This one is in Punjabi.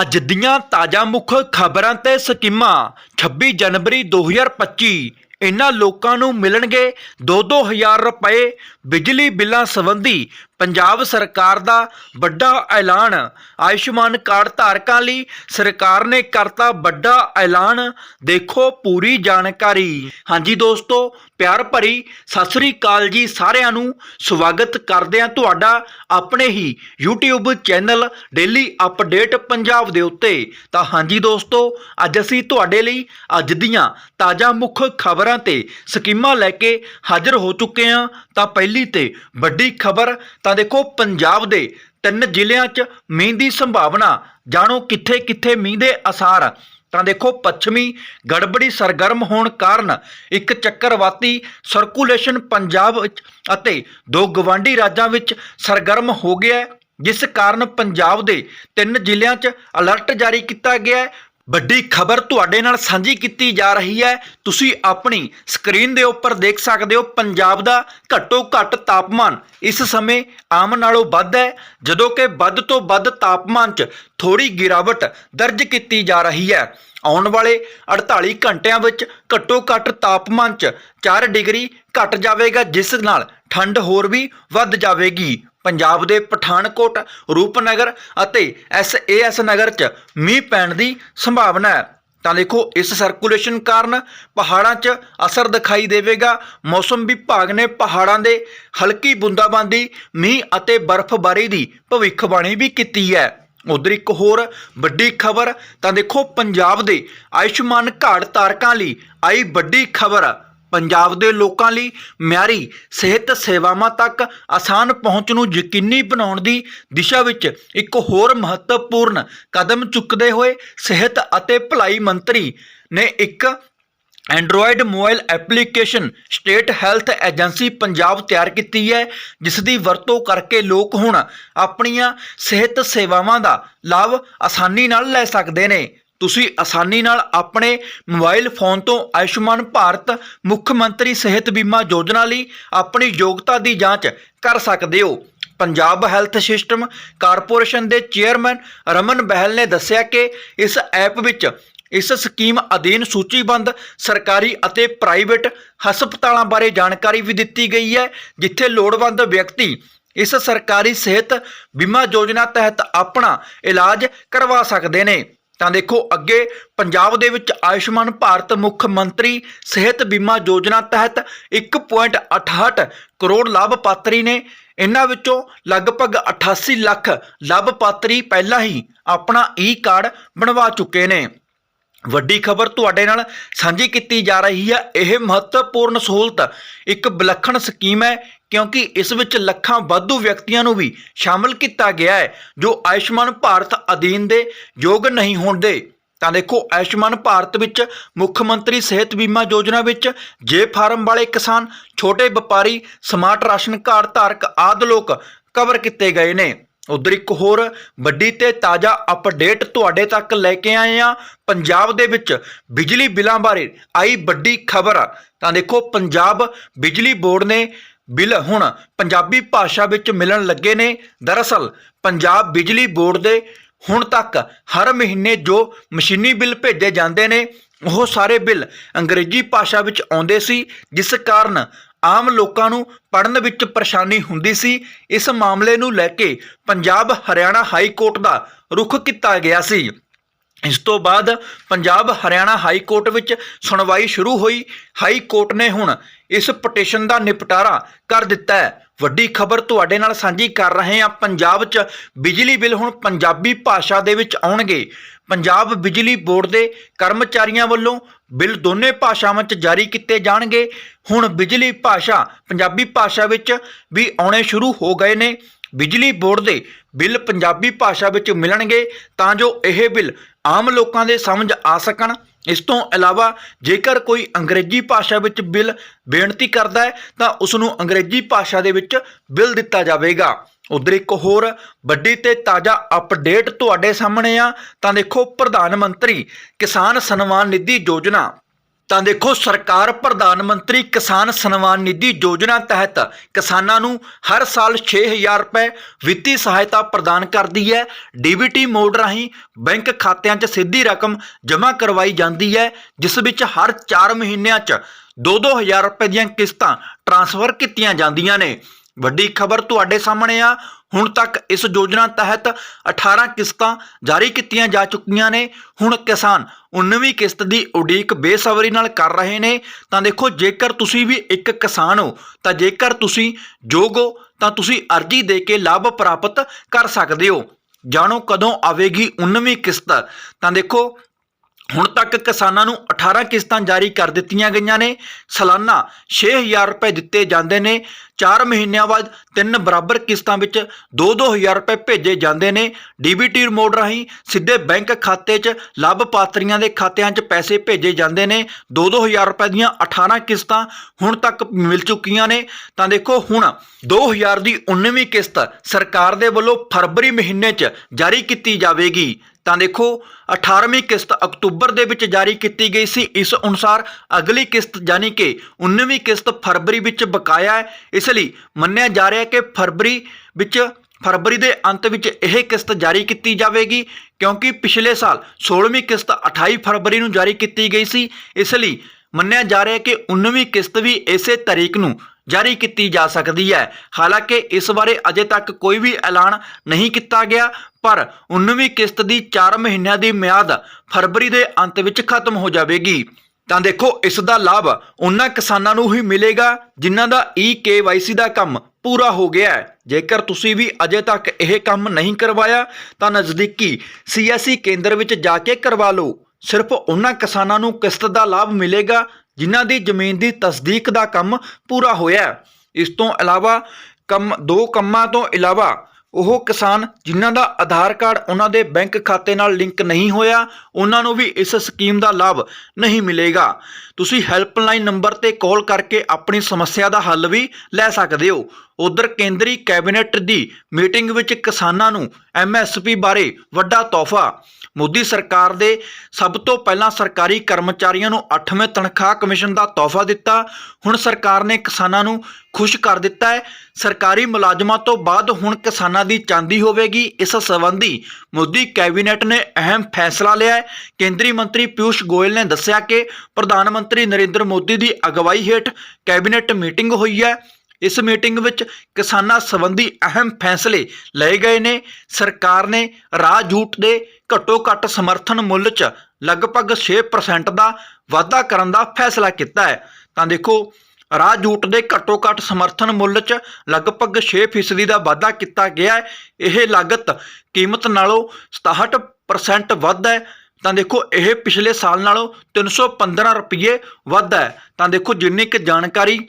ਅੱਜ ਦੀਆਂ ਤਾਜ਼ਾ ਮੁੱਖ ਖਬਰਾਂ ਤੇ ਸਕੀਮਾਂ। 26 ਜਨਵਰੀ 2025 ਇਹਨਾਂ ਲੋਕਾਂ ਨੂੰ ਮਿਲਣਗੇ 2-2000 ਰੁਪਏ ਬਿਜਲੀ ਬਿੱਲਾਂ ਸੰਬੰਧੀ ਪੰਜਾਬ ਸਰਕਾਰ ਦਾ ਵੱਡਾ ਐਲਾਨ। ਆਯੁਸ਼ਮਾਨ ਕਾਰਡ ਧਾਰਕਾਂ ਲਈ ਸਰਕਾਰ ਨੇ ਕਰਤਾ ਵੱਡਾ ਐਲਾਨ। ਦੇਖੋ ਪੂਰੀ ਜਾਣਕਾਰੀ। ਹਾਂਜੀ ਦੋਸਤੋ, ਪਿਆਰ ਭਰੀ ਸਤਿ ਸ੍ਰੀ ਅਕਾਲ ਜੀ ਸਾਰਿਆਂ ਨੂੰ। ਸਵਾਗਤ ਕਰਦੇ ਹਾਂ ਤੁਹਾਡਾ ਆਪਣੇ ਹੀ YouTube channel daily update Punjab ਦੇ ਉੱਤੇ। ਤਾਂ ਹਾਂਜੀ ਦੋਸਤੋ, ਅੱਜ ਅਸੀਂ ਤੁਹਾਡੇ ਲਈ ਅੱਜ ਦੀਆਂ ਤਾਜ਼ਾ ਮੁੱਖ ਖਬਰਾਂ ਤੇ ਸਕੀਮਾਂ ਲੈ ਕੇ ਹਾਜ਼ਰ ਹੋ ਚੁੱਕੇ ਹਾਂ। ਤਾਂ ਪਹਿਲੀ ਤੇ ਵੱਡੀ ਖਬਰ ਤਾਂ ਦੇਖੋ ਪੰਜਾਬ ਦੇ ਤਿੰਨ ਜ਼ਿਲ੍ਹਿਆਂ 'ਚ ਮੀਂਹ ਦੀ ਸੰਭਾਵਨਾ, ਜਾਣੋ ਕਿੱਥੇ ਕਿੱਥੇ ਮੀਂਹ ਦੇ ਅਸਾਰ। ਤਾਂ ਦੇਖੋ ਪੱਛਮੀ ਗੜਬੜੀ ਸਰਗਰਮ ਹੋਣ ਕਾਰਨ ਇੱਕ ਚੱਕਰਵਾਤੀ ਸਰਕੂਲੇਸ਼ਨ ਪੰਜਾਬ ਵਿੱਚ ਅਤੇ ਦੋ ਗਵਾਂਢੀ ਰਾਜਾਂ ਵਿੱਚ ਸਰਗਰਮ ਹੋ ਗਿਆ ਜਿਸ ਕਾਰਨ ਪੰਜਾਬ ਦੇ ਤਿੰਨ ਜ਼ਿਲ੍ਹਿਆਂ 'ਚ ਅਲਰਟ ਜਾਰੀ ਕੀਤਾ ਗਿਆ ਵੱਡੀ ਖਬਰ ਤੁਹਾਡੇ ਨਾਲ ਸਾਂਝੀ ਕੀਤੀ ਜਾ ਰਹੀ ਹੈ। ਤੁਸੀਂ ਆਪਣੀ ਸਕਰੀਨ ਦੇ ਉੱਪਰ ਦੇਖ ਸਕਦੇ ਹੋ ਪੰਜਾਬ ਦਾ ਘੱਟੋ ਘੱਟ ਤਾਪਮਾਨ। ਇਸ ਸਮੇਂ ਆਮ ਨਾਲੋਂ ਵੱਧ ਹੈ, ਜਦੋਂ ਕਿ ਵੱਧ ਤੋਂ ਵੱਧ ਤਾਪਮਾਨ 'ਚ ਥੋੜੀ ਗਿਰਾਵਟ ਦਰਜ ਕੀਤੀ ਜਾ ਰਹੀ ਹੈ। ਆਉਣ ਵਾਲੇ 48 ਘੰਟਿਆਂ ਵਿੱਚ ਘੱਟੋ ਘੱਟ ਤਾਪਮਾਨ 'ਚ 4 ਡਿਗਰੀ ਘਟ ਜਾਵੇਗਾ, ਜਿਸ ਨਾਲ ਠੰਡ ਹੋਰ ਵੀ ਵੱਧ ਜਾਵੇਗੀ। ਪੰਜਾਬ ਦੇ ਪਠਾਨਕੋਟ, ਰੂਪਨਗਰ ਅਤੇ ਐਸਏਐਸ ਨਗਰ 'ਚ ਮੀਂਹ ਪੈਣ ਦੀ ਸੰਭਾਵਨਾ ਹੈ। ਤਾਂ ਦੇਖੋ, ਇਸ ਸਰਕੂਲੇਸ਼ਨ ਕਾਰਨ ਪਹਾੜਾਂ 'ਚ ਅਸਰ ਦਿਖਾਈ ਦੇਵੇਗਾ। ਮੌਸਮ ਵਿਭਾਗ ਨੇ ਪਹਾੜਾਂ ਦੇ ਹਲਕੀ ਬੂੰਦਾਬਾਂਦੀ, ਮੀਂਹ ਅਤੇ ਬਰਫ਼ਬਾਰੀ ਦੀ ਭਵਿੱਖਬਾਣੀ ਵੀ ਕੀਤੀ ਹੈ। ਉਧਰ ਇੱਕ ਹੋਰ ਵੱਡੀ ਖਬਰ, ਤਾਂ ਦੇਖੋ ਪੰਜਾਬ ਦੇ ਆਯੁਸ਼ਮਾਨ ਕਾਰਡ ਧਾਰਕਾਂ ਲਈ ਆਈ ਵੱਡੀ ਖਬਰ। ਪੰਜਾਬ ਦੇ ਲੋਕਾਂ ਲਈ ਮਿਆਰੀ ਸਿਹਤ ਸੇਵਾਵਾਂ ਤੱਕ ਆਸਾਨ ਪਹੁੰਚ ਨੂੰ ਯਕੀਨੀ ਬਣਾਉਣ ਦੀ ਦਿਸ਼ਾ ਵਿੱਚ ਇੱਕ ਹੋਰ ਮਹੱਤਵਪੂਰਨ ਕਦਮ ਚੁੱਕਦੇ ਹੋਏ ਸਿਹਤ ਅਤੇ ਭਲਾਈ ਮੰਤਰੀ ਨੇ ਇੱਕ Android mobile application state health agency Punjab ਤਿਆਰ ਕੀਤੀ ਹੈ, ਜਿਸ ਦੀ ਵਰਤੋਂ ਕਰਕੇ ਲੋਕ ਹੁਣ ਆਪਣੀਆਂ ਸਿਹਤ ਸੇਵਾਵਾਂ ਦਾ ਲਾਭ ਆਸਾਨੀ ਨਾਲ ਲੈ ਸਕਦੇ ਨੇ। ਤੁਸੀਂ ਆਸਾਨੀ ਨਾਲ ਆਪਣੇ ਮੋਬਾਈਲ ਫੋਨ ਤੋਂ ਆਯੁਸ਼ਮਾਨ ਭਾਰਤ ਮੁੱਖ ਮੰਤਰੀ ਸਿਹਤ ਬੀਮਾ ਯੋਜਨਾ ਲਈ ਆਪਣੀ ਯੋਗਤਾ ਦੀ ਜਾਂਚ ਕਰ ਸਕਦੇ ਹੋ। ਪੰਜਾਬ ਹੈਲਥ ਸਿਸਟਮ ਕਾਰਪੋਰੇਸ਼ਨ ਦੇ ਚੇਅਰਮੈਨ ਰਮਨ ਬਹਿਲ ਨੇ ਦੱਸਿਆ ਕਿ ਇਸ ਐਪ ਵਿੱਚ ਇਸ ਸਕੀਮ ਅਧੀਨ ਸੂਚੀਬੱਧ ਸਰਕਾਰੀ ਅਤੇ ਪ੍ਰਾਈਵੇਟ ਹਸਪਤਾਲਾਂ ਬਾਰੇ ਜਾਣਕਾਰੀ ਵੀ ਦਿੱਤੀ ਗਈ ਹੈ, ਜਿੱਥੇ ਲੋੜਵੰਦ ਵਿਅਕਤੀ ਇਸ ਸਰਕਾਰੀ ਸਿਹਤ ਬੀਮਾ ਯੋਜਨਾ ਤਹਿਤ ਆਪਣਾ ਇਲਾਜ ਕਰਵਾ ਸਕਦੇ ਨੇ। ਤਾਂ ਦੇਖੋ, ਅੱਗੇ ਪੰਜਾਬ ਦੇ ਵਿੱਚ ਆਯੁਸ਼ਮਾਨ ਭਾਰਤ ਮੁੱਖ ਮੰਤਰੀ ਸਿਹਤ ਬੀਮਾ ਯੋਜਨਾ ਤਹਿਤ 1.68 ਕਰੋੜ ਲਾਭਪਾਤਰੀ ਨੇ। ਇਹਨਾਂ ਵਿੱਚੋਂ ਲਗਭਗ 88 ਲੱਖ ਲਾਭਪਾਤਰੀ ਪਹਿਲਾਂ ਹੀ ਆਪਣਾ ਈ ਕਾਰਡ ਬਣਵਾ ਚੁੱਕੇ ਨੇ। ਵੱਡੀ ਖਬਰ ਤੁਹਾਡੇ ਨਾਲ ਸਾਂਝੀ ਕੀਤੀ ਜਾ ਰਹੀ ਹੈ। ਇਹ ਮਹੱਤਵਪੂਰਨ ਸਹੂਲਤ ਇੱਕ ਵਿਲੱਖਣ ਸਕੀਮ ਹੈ, ਕਿਉਂਕਿ ਇਸ ਵਿੱਚ ਲੱਖਾਂ ਵਾਧੂ ਵਿਅਕਤੀਆਂ ਨੂੰ ਵੀ ਸ਼ਾਮਲ ਕੀਤਾ ਗਿਆ ਹੈ, ਜੋ ਆਯੁਸ਼ਮਾਨ ਭਾਰਤ ਅਧੀਨ ਦੇ ਯੋਗ ਨਹੀਂ ਹੁੰਦੇ ਤਾਂ ਦੇਖੋ, ਆਯੁਸ਼ਮਾਨ ਭਾਰਤ ਵਿੱਚ ਮੁੱਖ ਮੰਤਰੀ ਸਿਹਤ ਬੀਮਾ ਯੋਜਨਾ ਵਿੱਚ ਜੇ ਫਾਰਮ ਵਾਲੇ ਕਿਸਾਨ, ਛੋਟੇ ਵਪਾਰੀ, ਸਮਾਰਟ ਰਾਸ਼ਨ ਕਾਰਡ ਧਾਰਕ ਆਦਿ ਲੋਕ ਕਵਰ ਕੀਤੇ ਗਏ ਨੇ। ਉਧਰ ਇੱਕ ਹੋਰ ਵੱਡੀ ਤੇ ਤਾਜ਼ਾ ਅਪਡੇਟ ਤੁਹਾਡੇ ਤੱਕ ਲੈ ਕੇ ਆਏ ਆ ਪੰਜਾਬ ਦੇ ਵਿੱਚ ਬਿਜਲੀ ਬਿੱਲਾਂ ਬਾਰੇ ਆਈ ਵੱਡੀ ਖਬਰ। ਤਾਂ ਦੇਖੋ, ਪੰਜਾਬ ਬਿਜਲੀ ਬੋਰਡ ਨੇ ਬਿੱਲ ਹੁਣ ਪੰਜਾਬੀ ਭਾਸ਼ਾ ਵਿੱਚ ਮਿਲਣ ਲੱਗੇ ਨੇ। ਦਰਅਸਲ, ਪੰਜਾਬ ਬਿਜਲੀ ਬੋਰਡ ਦੇ ਹੁਣ ਤੱਕ ਹਰ ਮਹੀਨੇ ਜੋ ਮਸ਼ੀਨੀ ਬਿੱਲ ਭੇਜੇ ਜਾਂਦੇ ਨੇ, ਉਹ ਸਾਰੇ ਬਿੱਲ ਅੰਗਰੇਜ਼ੀ ਭਾਸ਼ਾ ਵਿੱਚ ਆਉਂਦੇ ਸੀ, ਜਿਸ ਕਾਰਨ ਆਮ ਲੋਕਾਂ ਨੂੰ ਪੜਨ ਵਿੱਚ ਪਰੇਸ਼ਾਨੀ ਹੁੰਦੀ ਸੀ। ਇਸ ਮਾਮਲੇ ਨੂੰ ਲੈ ਕੇ ਪੰਜਾਬ ਹਰਿਆਣਾ ਹਾਈ ਕੋਰਟ ਦਾ ਰੁਖ ਕੀਤਾ ਗਿਆ ਸੀ। ਇਸ ਤੋਂ ਬਾਅਦ ਪੰਜਾਬ ਹਰਿਆਣਾ ਹਾਈ ਕੋਰਟ ਵਿੱਚ ਸੁਣਵਾਈ ਸ਼ੁਰੂ ਹੋਈ। ਹਾਈ ਕੋਰਟ ਨੇ ਹੁਣ ਇਸ ਪਟੀਸ਼ਨ ਦਾ ਨਿਪਟਾਰਾ ਕਰ ਦਿੱਤਾ ਹੈ। ਵੱਡੀ ਖਬਰ ਤੁਹਾਡੇ ਨਾਲ ਸਾਂਝੀ ਕਰ ਰਹੇ ਹਾਂ। ਪੰਜਾਬ 'ਚ ਬਿਜਲੀ ਬਿੱਲ ਹੁਣ ਪੰਜਾਬੀ ਭਾਸ਼ਾ ਦੇ ਵਿੱਚ ਆਉਣਗੇ। ਪੰਜਾਬ ਬਿਜਲੀ ਬੋਰਡ ਦੇ ਕਰਮਚਾਰੀਆਂ ਵੱਲੋਂ ਬਿੱਲ ਦੋਨੇ ਭਾਸ਼ਾਵਾਂ 'ਚ ਜਾਰੀ ਕੀਤੇ ਜਾਣਗੇ। ਹੁਣ ਬਿਜਲੀ ਭਾਸ਼ਾ, ਪੰਜਾਬੀ ਭਾਸ਼ਾ ਵਿੱਚ ਵੀ ਆਉਣੇ ਸ਼ੁਰੂ ਹੋ ਗਏ ਨੇ। ਬਿਜਲੀ ਬੋਰਡ ਦੇ ਬਿੱਲ ਪੰਜਾਬੀ ਭਾਸ਼ਾ ਵਿੱਚ ਮਿਲਣਗੇ ਤਾਂ ਜੋ ਇਹ ਬਿੱਲ ਆਮ ਲੋਕਾਂ ਦੇ ਸਮਝ ਆ ਸਕਣ। ਇਸ ਤੋਂ ਇਲਾਵਾ ਜੇਕਰ ਕੋਈ ਅੰਗਰੇਜ਼ੀ ਭਾਸ਼ਾ ਵਿੱਚ ਬਿੱਲ ਬੇਨਤੀ ਕਰਦਾ ਹੈ, ਤਾਂ ਉਸ ਨੂੰ ਅੰਗਰੇਜ਼ੀ ਭਾਸ਼ਾ ਦੇ ਵਿੱਚ ਬਿੱਲ ਦਿੱਤਾ ਜਾਵੇਗਾ। ਉਧਰ ਇੱਕ ਹੋਰ ਵੱਡੀ ਤੇ ਤਾਜ਼ਾ ਅਪਡੇਟ ਤੁਹਾਡੇ ਸਾਹਮਣੇ ਆ। ਤਾਂ ਦੇਖੋ ਪ੍ਰਧਾਨ ਮੰਤਰੀ ਕਿਸਾਨ ਸਨਮਾਨ ਨਿਧੀ ਯੋਜਨਾ। ਤਾਂ ਦੇਖੋ ਸਰਕਾਰ ਪ੍ਰਧਾਨ ਮੰਤਰੀ ਕਿਸਾਨ ਸਨਮਾਨ ਨਿਧੀ ਯੋਜਨਾ ਤਹਿਤ ਕਿਸਾਨਾਂ ਨੂੰ ਹਰ ਸਾਲ 6000 ਰੁਪਏ ਵਿੱਤੀ ਸਹਾਇਤਾ ਪ੍ਰਦਾਨ ਕਰਦੀ ਹੈ। ਡੀਬੀਟੀ ਮੋਡ ਰਾਹੀਂ ਬੈਂਕ ਖਾਤਿਆਂ 'ਚ ਸਿੱਧੀ ਰਕਮ ਜਮ੍ਹਾਂ ਕਰਵਾਈ ਜਾਂਦੀ ਹੈ, ਜਿਸ ਵਿੱਚ ਹਰ 4 ਮਹੀਨਿਆਂ 'ਚ 2-2000 ਰੁਪਏ ਦੀਆਂ ਕਿਸ਼ਤਾਂ ਟ੍ਰਾਂਸਫਰ ਕੀਤੀਆਂ ਜਾਂਦੀਆਂ ਨੇ। ਵੱਡੀ ਖਬਰ ਤੁਹਾਡੇ ਸਾਹਮਣੇ ਆ। ਹੁਣ ਤੱਕ ਇਸ ਯੋਜਨਾ ਤਹਿਤ 18 ਕਿਸ਼ਤਾਂ ਜਾਰੀ ਕੀਤੀਆਂ ਜਾ ਚੁੱਕੀਆਂ ਨੇ। ਹੁਣ ਕਿਸਾਨ 19ਵੀਂ ਕਿਸ਼ਤ ਦੀ ਉਡੀਕ ਬੇਸਬਰੀ ਨਾਲ ਕਰ ਰਹੇ ਨੇ। ਤਾਂ ਦੇਖੋ, ਜੇਕਰ ਤੁਸੀਂ ਵੀ ਇੱਕ ਕਿਸਾਨ ਹੋ, ਤਾਂ ਜੇਕਰ ਤੁਸੀਂ ਯੋਗ ਹੋ, ਤਾਂ ਤੁਸੀਂ ਅਰਜ਼ੀ ਦੇ ਕੇ ਲਾਭ ਪ੍ਰਾਪਤ ਕਰ ਸਕਦੇ ਹੋ। ਜਾਣੋ ਕਦੋਂ ਆਵੇਗੀ 19ਵੀਂ ਕਿਸ਼ਤ। ਤਾਂ ਦੇਖੋ ਹੁਣ ਤੱਕ ਕਿਸਾਨਾਂ ਨੂੰ 18 ਕਿਸ਼ਤਾਂ ਜਾਰੀ ਕਰ ਦਿੱਤੀਆਂ ਗਈਆਂ ਨੇ। ਸਾਲਾਨਾ 6000 ਰੁਪਏ ਦਿੱਤੇ ਜਾਂਦੇ ਨੇ। 4 ਮਹੀਨਿਆਂ ਬਾਅਦ ਤਿੰਨ ਬਰਾਬਰ ਕਿਸ਼ਤਾਂ ਵਿੱਚ 2-2000 ਰੁਪਏ ਭੇਜੇ ਜਾਂਦੇ ਨੇ। ਡੀਬੀਟੀ ਮੋਡ ਰਾਹੀਂ ਸਿੱਧੇ ਬੈਂਕ ਖਾਤੇ 'ਚ ਲਾਭਪਾਤਰੀਆਂ ਦੇ ਖਾਤਿਆਂ 'ਚ ਪੈਸੇ ਭੇਜੇ ਜਾਂਦੇ ਨੇ। 2-2000 ਰੁਪਏ ਦੀਆਂ 18 ਕਿਸ਼ਤਾਂ ਹੁਣ ਤੱਕ ਮਿਲ ਚੁੱਕੀਆਂ ਨੇ। ਤਾਂ ਦੇਖੋ ਹੁਣ 2000 ਦੀ 19ਵੀਂ ਕਿਸ਼ਤ ਸਰਕਾਰ ਦੇ ਵੱਲੋਂ ਫਰਵਰੀ ਮਹੀਨੇ 'ਚ ਜਾਰੀ ਕੀਤੀ ਜਾਵੇਗੀ। ਤਾਂ ਦੇਖੋ 18ਵੀਂ ਕਿਸ਼ਤ ਅਕਤੂਬਰ ਦੇ ਵਿੱਚ ਜਾਰੀ ਕੀਤੀ ਗਈ ਸੀ। ਇਸ ਅਨੁਸਾਰ ਅਗਲੀ ਕਿਸ਼ਤ ਯਾਨੀ ਕਿ 19ਵੀਂ ਕਿਸ਼ਤ ਫਰਵਰੀ ਵਿੱਚ ਬਕਾਇਆ ਹੈ। ਇਸ ਲਈ ਮੰਨਿਆ ਜਾ ਰਿਹਾ ਹੈ ਕਿ ਫਰਵਰੀ ਵਿੱਚ, ਫਰਵਰੀ ਦੇ ਅੰਤ ਵਿੱਚ ਇਹ ਕਿਸ਼ਤ ਜਾਰੀ ਕੀਤੀ ਜਾਵੇਗੀ, ਕਿਉਂਕਿ ਪਿਛਲੇ ਸਾਲ 16ਵੀਂ ਕਿਸ਼ਤ 28 ਫਰਵਰੀ ਨੂੰ ਜਾਰੀ ਕੀਤੀ ਗਈ ਸੀ। ਇਸ ਲਈ ਮੰਨਿਆ ਜਾ ਰਿਹਾ ਹੈ ਕਿ 19ਵੀਂ ਕਿਸ਼ਤ ਵੀ ਇਸੇ ਤਾਰੀਖ ਨੂੰ ਜਾਰੀ ਕੀਤੀ ਜਾ ਸਕਦੀ ਹੈ। ਹਾਲਾਂਕਿ ਇਸ ਬਾਰੇ ਅਜੇ ਤੱਕ ਕੋਈ ਵੀ ਐਲਾਨ ਨਹੀਂ ਕੀਤਾ ਗਿਆ ਪਰ 19ਵੀਂ ਕਿਸ਼ਤ ਦੀ 4 ਮਹੀਨਿਆਂ ਦੀ ਮਿਆਦ ਫਰਵਰੀ ਦੇ ਅੰਤ ਵਿੱਚ ਖਤਮ ਹੋ ਜਾਵੇਗੀ। ਤਾਂ ਦੇਖੋ, ਇਸ ਦਾ ਲਾਭ ਉਹਨਾਂ ਕਿਸਾਨਾਂ ਨੂੰ ਹੀ ਮਿਲੇਗਾ, ਜਿਨ੍ਹਾਂ ਦਾ ਈ ਦਾ ਕੰਮ ਪੂਰਾ ਹੋ ਗਿਆ ਹੈ। ਜੇਕਰ ਤੁਸੀਂ ਵੀ ਅਜੇ ਤੱਕ ਇਹ ਕੰਮ ਨਹੀਂ ਕਰਵਾਇਆ, ਤਾਂ ਨਜ਼ਦੀਕੀ ਸੀਐਸਸੀ ਕੇਂਦਰ ਵਿੱਚ ਜਾ ਕੇ ਕਰਵਾ ਲਓ। ਸਿਰਫ ਉਹਨਾਂ ਕਿਸਾਨਾਂ ਨੂੰ ਕਿਸ਼ਤ ਦਾ ਲਾਭ ਮਿਲੇਗਾ, ਜਿਨ੍ਹਾਂ ਦੀ ਜ਼ਮੀਨ ਦੀ ਤਸਦੀਕ ਦਾ ਕੰਮ ਪੂਰਾ ਹੋਇਆ ਇਸ ਤੋਂ ਇਲਾਵਾ, ਕੰਮ ਦੋ ਕੰਮਾਂ ਤੋਂ ਇਲਾਵਾ ਉਹ ਕਿਸਾਨ ਜਿਨ੍ਹਾਂ ਦਾ ਆਧਾਰ ਕਾਰਡ ਉਹਨਾਂ ਦੇ ਬੈਂਕ ਖਾਤੇ ਨਾਲ ਲਿੰਕ ਨਹੀਂ ਹੋਇਆ, ਉਹਨਾਂ ਨੂੰ ਵੀ ਇਸ ਸਕੀਮ ਦਾ ਲਾਭ ਨਹੀਂ ਮਿਲੇਗਾ। ਤੁਸੀਂ ਹੈਲਪਲਾਈਨ ਨੰਬਰ ਤੇ ਕਾਲ ਕਰਕੇ ਆਪਣੀ ਸਮੱਸਿਆ ਦਾ ਹੱਲ ਵੀ ਲੈ ਸਕਦੇ ਹੋ। ਉਧਰ ਕੇਂਦਰੀ ਕੈਬਨਿਟ ਦੀ ਮੀਟਿੰਗ ਵਿੱਚ ਕਿਸਾਨਾਂ ਨੂੰ ਐਮਐਸਪੀ ਬਾਰੇ ਵੱਡਾ ਤੋਹਫਾ ਮੋਦੀ ਸਰਕਾਰ ਦੇ ਸਭ ਤੋਂ ਪਹਿਲਾਂ ਸਰਕਾਰੀ ਕਰਮਚਾਰੀਆਂ ਨੂੰ 8ਵੇਂ ਤਨਖਾਹ ਕਮਿਸ਼ਨ ਦਾ ਤੋਹਫਾ ਦਿੱਤਾ। ਹੁਣ ਸਰਕਾਰ ਨੇ ਕਿਸਾਨਾਂ ਨੂੰ ਖੁਸ਼ ਕਰ ਦਿੱਤਾ ਹੈ। ਸਰਕਾਰੀ ਮੁਲਾਜ਼ਮਾਂ ਤੋਂ ਬਾਅਦ ਹੁਣ ਕਿਸਾਨਾਂ ਦੀ ਚਾਂਦੀ ਹੋਵੇਗੀ। ਇਸ ਸੰਬੰਧੀ ਮੋਦੀ ਕੈਬਨਿਟ ਨੇ ਅਹਿਮ ਫੈਸਲਾ ਲਿਆ ਹੈ। ਕੇਂਦਰੀ ਮੰਤਰੀ ਪਿਊਸ਼ ਗੋਇਲ ਨੇ ਦੱਸਿਆ ਕਿ ਪ੍ਰਧਾਨ ਮੰਤਰੀ ਨਰਿੰਦਰ ਮੋਦੀ ਦੀ ਅਗਵਾਈ ਹੇਠ ਕੈਬਨਿਟ ਮੀਟਿੰਗ ਹੋਈ ਹੈ। ਇਸ ਮੀਟਿੰਗ ਵਿੱਚ ਕਿਸਾਨਾਂ ਸੰਬੰਧੀ ਅਹਿਮ ਫੈਸਲੇ ਲਏ ਗਏ ਨੇ। ਸਰਕਾਰ ਨੇ ਰਾਹ ਜੂਟ ਦੇ ਘੱਟੋ ਘੱਟ ਸਮਰਥਨ ਮੁੱਲ 'ਚ ਲਗਭਗ 6% ਦਾ ਵਾਧਾ ਕਰਨ ਦਾ ਫੈਸਲਾ ਕੀਤਾ ਹੈ। ਤਾਂ ਦੇਖੋ, ਰਾਹ ਜੂਟ ਦੇ ਘੱਟੋ ਘੱਟ ਸਮਰਥਨ ਮੁੱਲ 'ਚ ਲਗਭਗ 6% ਦਾ ਵਾਧਾ ਕੀਤਾ ਗਿਆ ਹੈ। ਇਹ ਲਾਗਤ ਕੀਮਤ ਨਾਲੋਂ 67% ਵੱਧ ਹੈ। ਤਾਂ ਦੇਖੋ, ਇਹ ਪਿਛਲੇ ਸਾਲ ਨਾਲੋਂ 315 ਰੁਪਏ ਵੱਧ ਹੈ। ਤਾਂ ਦੇਖੋ, ਜਿੰਨੀ ਕੁ ਜਾਣਕਾਰੀ